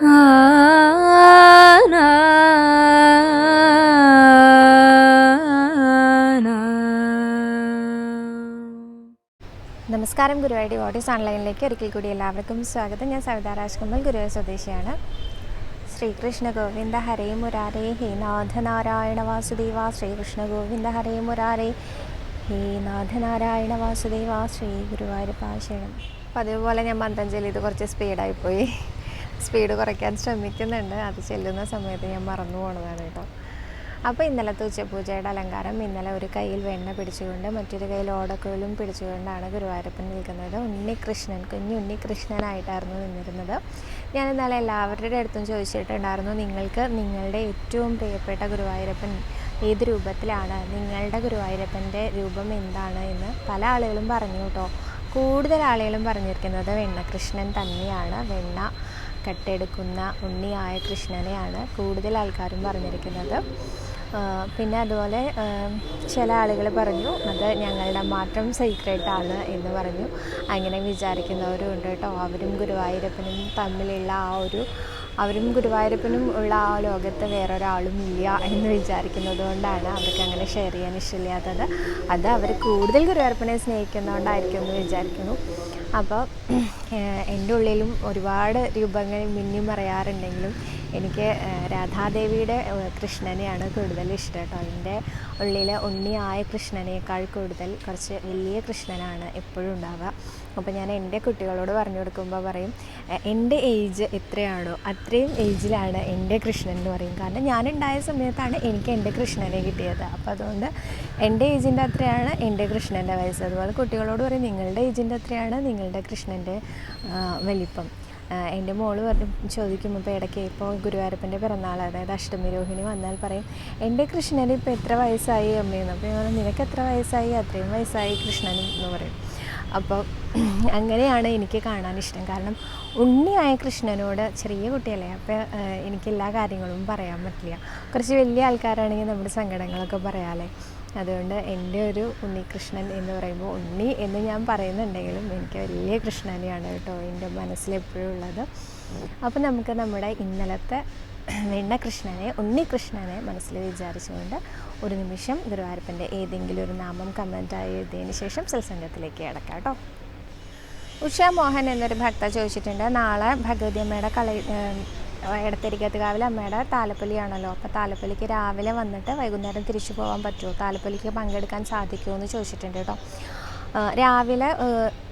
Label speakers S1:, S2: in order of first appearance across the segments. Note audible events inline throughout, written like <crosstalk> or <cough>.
S1: നമസ്കാരം ഗുരുവായൂർ ഓട്ടീസ് ഓൺലൈനിലേക്ക് ഒരിക്കൽ കൂടി എല്ലാവർക്കും സ്വാഗതം. ഞാൻ സവിത രാജ്കുമൽ ഗുരുവായൂർ സ്വദേശിയാണ്. ശ്രീകൃഷ്ണ ഗോവിന്ദ ഹരേ മുരാരേ ഹേ നാഥനാരായണ വാസുദേവ ശ്രീകൃഷ്ണ ഗോവിന്ദ ഹരേ മുരാരേ ഹേ നാഥനാരായണ വാസുദേവ ശ്രീ ഗുരുവായൂർ ശരണം അതേപോലെ ഞാൻ മന്ത്രം ഇത് കുറച്ച് സ്പീഡായിപ്പോയി സ്പീഡ് കുറയ്ക്കാൻ ശ്രമിക്കുന്നുണ്ട്. അത് ചെല്ലുന്ന സമയത്ത് ഞാൻ മറന്നു പോണതാണ് കേട്ടോ. അപ്പോൾ ഇന്നലത്തെ ഉച്ചപൂജയുടെ അലങ്കാരം ഇന്നലെ ഒരു കയ്യിൽ വെണ്ണ പിടിച്ചുകൊണ്ട് മറ്റൊരു കയ്യിൽ ഓടക്കോലും പിടിച്ചുകൊണ്ടാണ് ഗുരുവായൂരപ്പൻ നിൽക്കുന്നത്. ഉണ്ണികൃഷ്ണൻ കുഞ്ഞു ഉണ്ണികൃഷ്ണനായിട്ടായിരുന്നു നിന്നിരുന്നത്. ഞാൻ ഇന്നലെ എല്ലാവരുടെ അടുത്തും ചോദിച്ചിട്ടുണ്ടായിരുന്നു നിങ്ങൾക്ക് നിങ്ങളുടെ ഏറ്റവും പ്രിയപ്പെട്ട ഗുരുവായൂരപ്പൻ ഏത് രൂപത്തിലാണ്? നിങ്ങളുടെ ഗുരുവായൂരപ്പന്റെ രൂപം എന്താണ്? എന്ന് പല ആളുകളും പറഞ്ഞു കേട്ടോ. കൂടുതൽ ആളുകളും പറഞ്ഞിരിക്കുന്നത് വെണ്ണ കൃഷ്ണൻ തന്നെയാണ്. വെണ്ണ കെട്ടെടുക്കുന്ന ഉണ്ണിയായ കൃഷ്ണനെയാണ് കൂടുതൽ ആൾക്കാരും പറഞ്ഞിരിക്കുന്നത്. പിന്നെ അതുപോലെ ചില ആളുകൾ പറഞ്ഞു അത് ഞങ്ങളുടെ മാത്രം സീക്രട്ടാണ് എന്ന് പറഞ്ഞു. അങ്ങനെ വിചാരിക്കുന്നവരും ഉണ്ട് കേട്ടോ. അവരും ഗുരുവായൂരപ്പനും തമ്മിലുള്ള ആ ഒരു അവരും ഗുരുവായൂരപ്പനും ഉള്ള ആ ലോകത്ത് വേറൊരാളും ഇല്ല എന്ന് വിചാരിക്കുന്നത് കൊണ്ടാണ് അവർക്ക് അങ്ങനെ ഷെയർ ചെയ്യാൻ ഇഷ്ടമില്ലാത്തത്. അത് അവർ കൂടുതൽ ഗുരുവായൂരപ്പനെ സ്നേഹിക്കുന്നതുകൊണ്ടായിരിക്കും എന്ന് വിചാരിക്കുന്നു. അപ്പോൾ എന്റെ ഉള്ളിലും ഒരുപാട് രൂപങ്ങൾ മിന്നി മറയാറുണ്ടെങ്കിലും എനിക്ക് രാധാദേവിയുടെ കൃഷ്ണനെയാണ് കൂടുതൽ ഇഷ്ടം കേട്ടോ. എന്റെ ഉള്ളിലെ ഉണ്ണിയായ കൃഷ്ണനേക്കാൾ കൂടുതൽ കുറച്ച് വലിയ കൃഷ്ണനാണ് എപ്പോഴും ഉണ്ടാവുക. അപ്പോൾ ഞാൻ എന്റെ കുട്ടികളോട് പറഞ്ഞു കൊടുക്കുമ്പോൾ പറയും എന്റെ ഏജ് എത്രയാണോ അത്രയും ഏജിലാണ് എന്റെ കൃഷ്ണൻ എന്ന് പറയും. കാരണം ഞാനുണ്ടായ സമയത്താണ് എനിക്ക് എന്റെ കൃഷ്ണനെ കിട്ടിയത്. അപ്പോൾ അതുകൊണ്ട് എന്റെ ഏജിന്റെ അത്രയാണ് എന്റെ കൃഷ്ണന്റെ വയസ്സ്. അതുപോലെ കുട്ടികളോട് പറയും നിങ്ങളുടെ ഏജിന്റെ അത്രയാണ് നിങ്ങളുടെ കൃഷ്ണന്റെ വലിപ്പം. എന്റെ മോൾ പറഞ്ഞു ചോദിക്കും ഇപ്പോൾ ഇടയ്ക്ക് ഇപ്പോൾ ഗുരുവായൂരപ്പന്റെ പിറന്നാൾ അതായത് അഷ്ടമി രോഹിണി വന്നാൽ പറയും എന്റെ കൃഷ്ണന് ഇപ്പോൾ എത്ര വയസ്സായി അമ്മയെന്ന്? അപ്പോൾ ഞാൻ നിനക്ക് എത്ര വയസ്സായി? അത്രയും വയസ്സായി കൃഷ്ണനും എന്ന് പറയും. അപ്പോൾ <clears throat> അങ്ങനെയാണ് എനിക്ക് കാണാൻ ഇഷ്ടം. കാരണം ഉണ്ണിയായ കൃഷ്ണനോട് ചെറിയ കുട്ടിയല്ലേ അപ്പോൾ എനിക്ക് എല്ലാ കാര്യങ്ങളും പറയാൻ പറ്റില്ല. കുറച്ച് വലിയ ആൾക്കാരാണെങ്കിൽ നമ്മുടെ സങ്കടങ്ങളൊക്കെ പറയാമല്ലേ അതുകൊണ്ട് എന്റെ ഒരു ഉണ്ണികൃഷ്ണൻ എന്ന് പറയുമ്പോൾ ഉണ്ണി എന്ന് ഞാൻ പറയുന്നുണ്ടെങ്കിലും എനിക്ക് വലിയ കൃഷ്ണനെയാണ് കേട്ടോ എന്റെ മനസ്സിലെപ്പോഴും ഉള്ളത്. അപ്പോൾ നമുക്ക് നമ്മുടെ ഇന്നലത്തെ വെണ്ണകൃഷ്ണനെ ഉണ്ണികൃഷ്ണനെ മനസ്സിൽ വിചാരിച്ചുകൊണ്ട് ഒരു നിമിഷം ഗുരുവായൂരപ്പന്റെ ഏതെങ്കിലും ഒരു നാമം കമന്റായി എഴുതിയതിന് ശേഷം സത്സംഗത്തിലേക്ക് കിടക്കാം കേട്ടോ. ഉഷ മോഹൻ എന്നൊരു ഭക്ത ചോദിച്ചിട്ടുണ്ട്. നാളെ ഭഗവതി അമ്മയുടെ കളി എടത്തിരിക്കത്തുകാവിലെ അമ്മയുടെ താലപ്പൊലിയാണല്ലോ. അപ്പോൾ താലപ്പൊലിക്ക് രാവിലെ വന്നിട്ട് വൈകുന്നേരം തിരിച്ചു പോകാൻ പറ്റുമോ? താലപ്പൊലിക്ക് പങ്കെടുക്കാൻ സാധിക്കുമോ എന്ന് ചോദിച്ചിട്ടുണ്ട് കേട്ടോ. രാവിലെ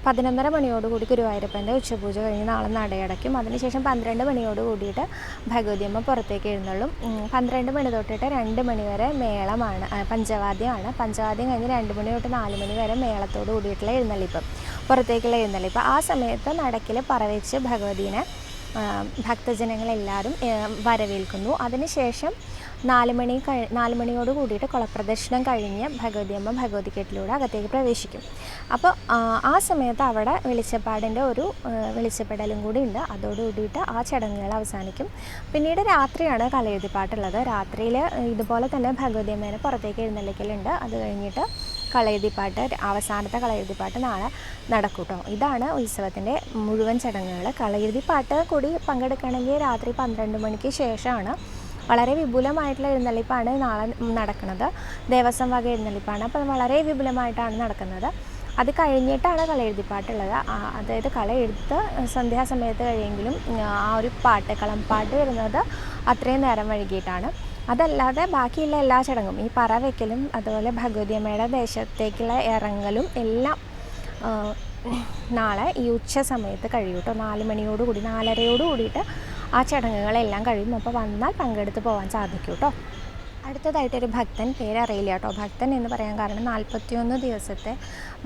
S1: പതിനൊന്നര മണിയോടുകൂടി ഗുരുവായൂരപ്പന്റെ ഉച്ചപൂജ കഴിഞ്ഞ് നാളെ നടയടയ്ക്കും. അതിനുശേഷം പന്ത്രണ്ട് മണിയോട് കൂടിയിട്ട് ഭഗവതിയമ്മ പുറത്തേക്ക് എഴുന്നള്ളും. പന്ത്രണ്ട് മണി തൊട്ടിട്ട് രണ്ട് മണി വരെ മേളമാണ് പഞ്ചവാദ്യമാണ്. പഞ്ചവാദ്യം കഴിഞ്ഞ് രണ്ട് മണി തൊട്ട് നാല് മണി വരെ മേളത്തോട് കൂടിയിട്ടുള്ള എഴുന്നള്ളിപ്പം പുറത്തേക്കുള്ള എഴുന്നള്ളിപ്പം. ആ സമയത്ത് നടക്കിൽ പറവെച്ച് ഭഗവതിനെ ഭക്തജനങ്ങളെല്ലാവരും വരവേൽക്കുന്നു. അതിനുശേഷം നാല് മണി കഴി നാല് മണിയോട് കൂടിയിട്ട് കുളപ്രദക്ഷിണം കഴിഞ്ഞ് ഭഗവതി അമ്മ ഭഗവതി കെട്ടിലൂടെ അകത്തേക്ക് പ്രവേശിക്കും. അപ്പോൾ ആ, സമയത്ത് അവിടെ വെളിച്ചപ്പാടിന്റെ ഒരു വെളിച്ചപ്പെടലും കൂടി ഉണ്ട്. അതോട് കൂടിയിട്ട് ആ ചടങ്ങുകൾ അവസാനിക്കും. പിന്നീട് രാത്രിയാണ് കലയെഴുതിപ്പാട്ടുള്ളത് രാത്രിയിൽ ഇതുപോലെ തന്നെ ഭഗവതി അമ്മേനെ പുറത്തേക്ക് എഴുന്നള്ളിക്കലുണ്ട്. അത് കഴിഞ്ഞിട്ട് കളയെഴുതിപ്പാട്ട് അവസാനത്തെ കളയെഴുതിപ്പാട്ട് നാളെ നടക്കും കേട്ടോ ഇതാണ് ഉത്സവത്തിന്റെ മുഴുവൻ ചടങ്ങുകൾ. കളയെഴുതിപ്പാട്ട് കൂടി പങ്കെടുക്കണമെങ്കിൽ രാത്രി പന്ത്രണ്ട് മണിക്ക് ശേഷമാണ് വളരെ വിപുലമായിട്ടുള്ള എഴുന്നള്ളിപ്പാണ് നാളെ നടക്കുന്നത്. ദേവസ്വം വക എഴുന്നള്ളിപ്പാണ്. അപ്പം വളരെ വിപുലമായിട്ടാണ് നടക്കുന്നത്. അത് കഴിഞ്ഞിട്ടാണ് കളയെഴുതിപ്പാട്ടുള്ളത് അതായത് കളയെഴുത്ത് സന്ധ്യാസമയത്ത് കഴിയെങ്കിലും ആ ഒരു പാട്ട് കളംപാട്ട് വരുന്നത് അത്രയും നേരം വൈകിയിട്ടാണ്. അതല്ലാതെ ബാക്കിയുള്ള എല്ലാ ചടങ്ങും ഈ പറ വയ്ക്കലും അതുപോലെ ഭഗവതിയമ്മയുടെ ദേശത്തേക്കുള്ള ഇറങ്ങലും എല്ലാം നാളെ ഈ ഉച്ച സമയത്ത് കഴിയൂട്ടോ നാല് മണിയോടുകൂടി നാലരയോട് കൂടിയിട്ട് ആ ചടങ്ങുകളെല്ലാം കഴിയുമ്പോൾ വന്നാൽ പങ്കെടുത്ത് പോകാൻ സാധിക്കും കേട്ടോ അടുത്തതായിട്ടൊരു ഭക്തൻ പേരറിയില്ല കേട്ടോ ഭക്തൻ എന്ന് പറയാൻ കാരണം നാൽപ്പത്തിയൊന്ന് ദിവസത്തെ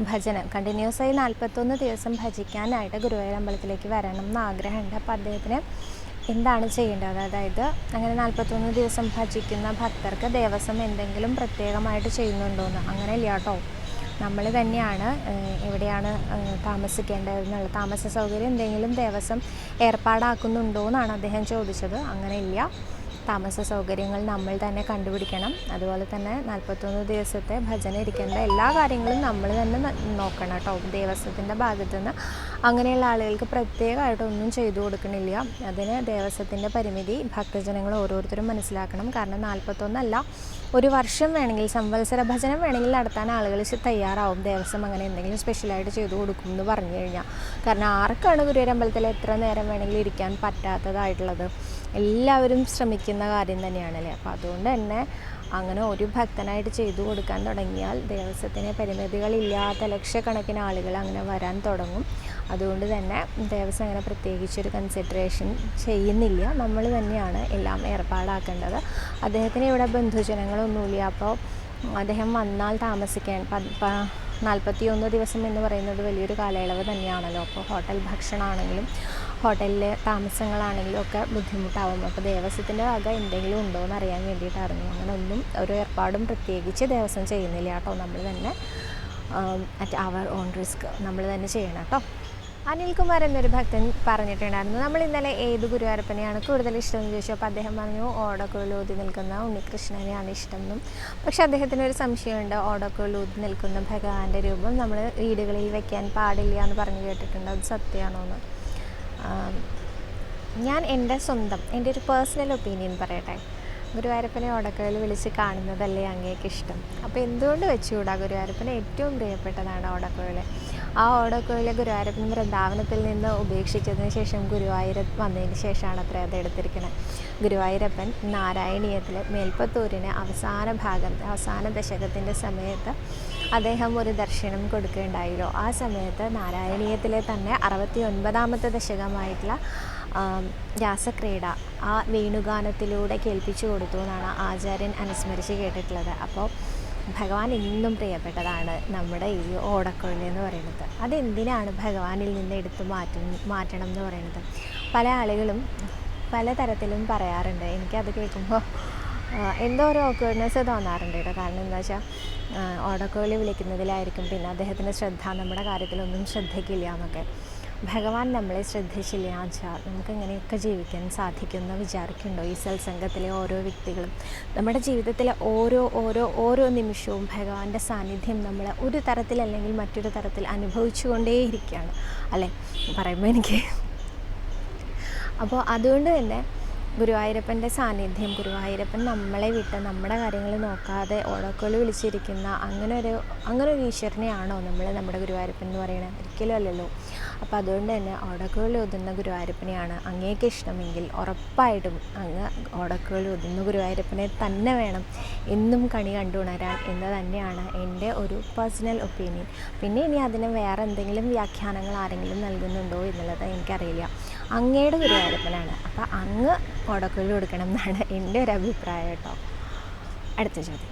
S1: ഭജനം. കണ്ടിന്യൂസ് ആയി നാൽപ്പത്തൊന്ന് ദിവസം ഭജിക്കാനായിട്ട് ഗുരുവായൂർ അമ്പലത്തിലേക്ക് വരണം എന്ന് ആഗ്രഹമുണ്ട്. അപ്പോൾ അദ്ദേഹത്തിന് എന്താണ് ചെയ്യേണ്ടത്? അതായത് അങ്ങനെ നാൽപ്പത്തൊന്ന് ദിവസം ഭജിക്കുന്ന ഭക്തർക്ക് ദേവസ്വം എന്തെങ്കിലും പ്രത്യേകമായിട്ട് ചെയ്യുന്നുണ്ടോയെന്ന് അങ്ങനെ ഇല്ല കേട്ടോ നമ്മൾ തന്നെയാണ് എവിടെയാണ് താമസിക്കേണ്ടത് എന്നുള്ള താമസ സൗകര്യം എന്തെങ്കിലും ദേവസ്വം ഏർപ്പാടാക്കുന്നുണ്ടോ എന്നാണ് അദ്ദേഹം ചോദിച്ചത്. അങ്ങനെ ഇല്ല താമസ സൗകര്യങ്ങൾ നമ്മൾ തന്നെ കണ്ടുപിടിക്കണം. അതുപോലെ തന്നെ നാൽപ്പത്തൊന്ന് ദിവസത്തെ ഭജന ഇരിക്കേണ്ട എല്ലാ കാര്യങ്ങളും നമ്മൾ തന്നെ നോക്കണം കേട്ടോ. ദേവസ്വത്തിന്റെ ഭാഗത്തു നിന്ന് അങ്ങനെയുള്ള ആളുകൾക്ക് പ്രത്യേകമായിട്ടൊന്നും ചെയ്തു കൊടുക്കണില്ല. അതിന് ദേവസ്വത്തിന്റെ പരിമിതി ഭക്തജനങ്ങൾ ഓരോരുത്തരും മനസ്സിലാക്കണം. കാരണം നാൽപ്പത്തൊന്നല്ല ഒരു വർഷം വേണമെങ്കിൽ സംവത്സര ഭജനം വേണമെങ്കിൽ നടത്താൻ ആളുകൾ തയ്യാറാവും. ദേവസ്വം അങ്ങനെ എന്തെങ്കിലും സ്പെഷ്യലായിട്ട് ചെയ്തു കൊടുക്കും എന്ന് പറഞ്ഞു കഴിഞ്ഞാൽ. കാരണം ആർക്കാണ് ഗുരുവരമ്പലത്തിൽ എത്ര നേരം വേണമെങ്കിലും ഇരിക്കാൻ പറ്റാത്തതായിട്ടുള്ളത്? എല്ലാവരും ശ്രമിക്കുന്ന കാര്യം തന്നെയാണല്ലേ? അപ്പോൾ അതുകൊണ്ട് തന്നെ അങ്ങനെ ഒരു ഭക്തനായിട്ട് ചെയ്തു കൊടുക്കാൻ തുടങ്ങിയാൽ ദേവസ്വത്തിന് പരിമിതികളില്ലാത്ത ലക്ഷക്കണക്കിന് ആളുകൾ അങ്ങനെ വരാൻ തുടങ്ങും. അതുകൊണ്ട് തന്നെ ദേവസ്വം അങ്ങനെ പ്രത്യേകിച്ചൊരു കൺസിഡറേഷൻ ചെയ്യുന്നില്ല. നമ്മൾ തന്നെയാണ് എല്ലാം ഏർപ്പാടാക്കേണ്ടത്. അദ്ദേഹത്തിന് ഇവിടെ ബന്ധുജനങ്ങളൊന്നുമില്ല. അപ്പോൾ അദ്ദേഹം വന്നാൽ താമസിക്കാൻ നാൽപ്പത്തിയൊന്ന് ദിവസം എന്ന് പറയുന്നത് വലിയൊരു കാലയളവ് തന്നെയാണല്ലോ. അപ്പോൾ ഹോട്ടൽ ഭക്ഷണമാണെങ്കിലും ഹോട്ടലിലെ താമസങ്ങളാണെങ്കിലും ഒക്കെ ബുദ്ധിമുട്ടാവും അപ്പോൾ ദേവസ്വത്തിന്റെ വക എന്തെങ്കിലും ഉണ്ടോ എന്ന് അറിയാൻ വേണ്ടിയിട്ടായിരുന്നു അങ്ങനെ ഒന്നും ഒരു ഏർപ്പാടും പ്രത്യേകിച്ച് ദേവസ്വം ചെയ്യുന്നില്ല കേട്ടോ. നമ്മൾ തന്നെ അറ്റ് അവർ ഓൺ റിസ്ക് നമ്മൾ തന്നെ ചെയ്യണം കേട്ടോ. അനിൽകുമാർ എന്നൊരു ഭക്തൻ പറഞ്ഞിട്ടുണ്ടായിരുന്നു നമ്മൾ ഇന്നലെ ഏത് ഗുരുവായൂരപ്പനെയാണ് കൂടുതൽ ഇഷ്ടം എന്ന് ചോദിച്ചു. അപ്പോൾ അദ്ദേഹം പറഞ്ഞു ഓടക്കുഴലൂതി നിൽക്കുന്ന ഉണ്ണികൃഷ്ണനെയാണ് ഇഷ്ടം എന്നും പക്ഷെ അദ്ദേഹത്തിന് ഒരു സംശയമുണ്ട്. ഓടക്കുഴലൂതി നിൽക്കുന്ന ഭഗവാന്റെ രൂപം നമ്മൾ വീടുകളിൽ വെക്കാൻ പാടില്ല എന്ന് പറഞ്ഞു കേട്ടിട്ടുണ്ട്. അത് സത്യമാണോ എന്ന് ഞാൻ എന്റെ സ്വന്തം എന്റെ ഒരു പേഴ്സണൽ ഒപ്പീനിയൻ പറയട്ടെ. ഗുരുവായൂരപ്പനെ ഓടക്കയിൽ വിളിച്ച് കാണുന്നതല്ലേ അങ്ങേക്ക് ഇഷ്ടം. അപ്പോൾ എന്തുകൊണ്ട് വെച്ചുകൂടാ ഗുരുവായൂരപ്പന് ഏറ്റവും പ്രിയപ്പെട്ടതാണ് ഓടക്കോയിൽ ആ ഓടക്കോയിലെ ഗുരുവായൂരപ്പൻ വൃന്ദാവനത്തിൽ നിന്ന് ഉപേക്ഷിച്ചതിന് ശേഷം ഗുരുവായൂർ വന്നതിന് ശേഷമാണ് അത്ര അത് എടുത്തിരിക്കുന്നത് ഗുരുവായൂരപ്പൻ നാരായണീയത്തിൽ മേൽപ്പത്തൂരിന് അവസാന ഭാഗം അവസാന ദശകത്തിന്റെ സമയത്ത് അദ്ദേഹം ഒരു ദർശനം കൊടുക്കുകയുണ്ടായല്ലോ. ആ സമയത്ത് നാരായണീയത്തിലെ തന്നെ അറുപത്തി ഒൻപതാമത്തെ ദശകമായിട്ടുള്ള രാസക്രീഡ ആ വേണുഗാനത്തിലൂടെ കേൾപ്പിച്ചു കൊടുത്തു എന്നാണ് ആചാര്യൻ അനുസ്മരിച്ച് കേട്ടിട്ടുള്ളത്. അപ്പോൾ ഭഗവാൻ എന്നും പ്രിയപ്പെട്ടതാണ് നമ്മുടെ ഈ ഓടക്കൊഴൽ എന്ന് പറയുന്നത്. അതെന്തിനാണ് ഭഗവാനിൽ നിന്ന് എടുത്തു മാറ്റും മാറ്റണം എന്ന് പറയുന്നത്? പല ആളുകളും പല തരത്തിലും പറയാറുണ്ട്. എനിക്കത് കേൾക്കുമ്പോൾ എന്തോ ഒരു ഓക്വേർഡ്നെസ് തോന്നാറുണ്ട് കേട്ടോ. കാരണം എന്താ വെച്ചാൽ ഓടക്കോളി വിളിക്കുന്നതിലായിരിക്കും. പിന്നെ അദ്ദേഹത്തിന്റെ ശ്രദ്ധ നമ്മുടെ കാര്യത്തിലൊന്നും ശ്രദ്ധിക്കില്ല എന്നൊക്കെ. ഭഗവാൻ നമ്മളെ ശ്രദ്ധിച്ചില്ല ആചാർ നമുക്ക് എങ്ങനെയൊക്കെ ജീവിക്കാൻ സാധിക്കുമെന്ന് വിചാരിക്കുന്നുണ്ടോ ഈ സത്സംഗത്തിലെ ഓരോ വ്യക്തികളും? നമ്മുടെ ജീവിതത്തിലെ ഓരോ ഓരോ ഓരോ നിമിഷവും ഭഗവാന്റെ സാന്നിധ്യം നമ്മൾ ഒരു തരത്തിൽ അല്ലെങ്കിൽ മറ്റൊരു തരത്തിൽ അനുഭവിച്ചുകൊണ്ടേയിരിക്കുകയാണ് അല്ലേ? പറയുമ്പോൾ എനിക്ക്. അപ്പോൾ അതുകൊണ്ട് തന്നെ ഗുരുവായൂരപ്പന്റെ സാന്നിധ്യം ഗുരുവായൂരപ്പൻ നമ്മളെ വിട്ട് നമ്മുടെ കാര്യങ്ങൾ നോക്കാതെ ഓടക്കോളി വിളിച്ചിരിക്കുന്ന അങ്ങനെ ഒരു അങ്ങനെ ഒരു ഈശ്വരനെയാണോ നമ്മൾ നമ്മുടെ ഗുരുവായൂരപ്പൻ എന്ന് പറയുന്നത്? ഒരിക്കലും അല്ലല്ലോ. അപ്പോൾ അതുകൊണ്ട് തന്നെ ഓടക്കോളി ഒതുന്ന ഗുരുവായൂരപ്പനെയാണ് അങ്ങേക്ക് ഇഷ്ടമെങ്കിൽ ഉറപ്പായിട്ടും അങ്ങ് ഓടക്കോളി ഒതുന്ന ഗുരുവായൂരപ്പനെ തന്നെ വേണം എന്നും കണി കണ്ടുണരാൻ എന്ന് തന്നെയാണ് എന്റെ ഒരു പേഴ്സണൽ ഒപ്പീനിയൻ. പിന്നെ ഇനി അതിന് വേറെ എന്തെങ്കിലും വ്യാഖ്യാനങ്ങൾ ആരെങ്കിലും നൽകുന്നുണ്ടോ എന്നുള്ളത് എനിക്കറിയില്ല. അങ്ങയുടെ ഗുരുവായൂരപ്പനാണ് അപ്പോൾ അങ്ങ് കൊടക്കുഴി കൊടുക്കണം എന്നാണ് എന്റെ ഒരു അഭിപ്രായം കേട്ടോ. അടുത്ത ചോദ്യം.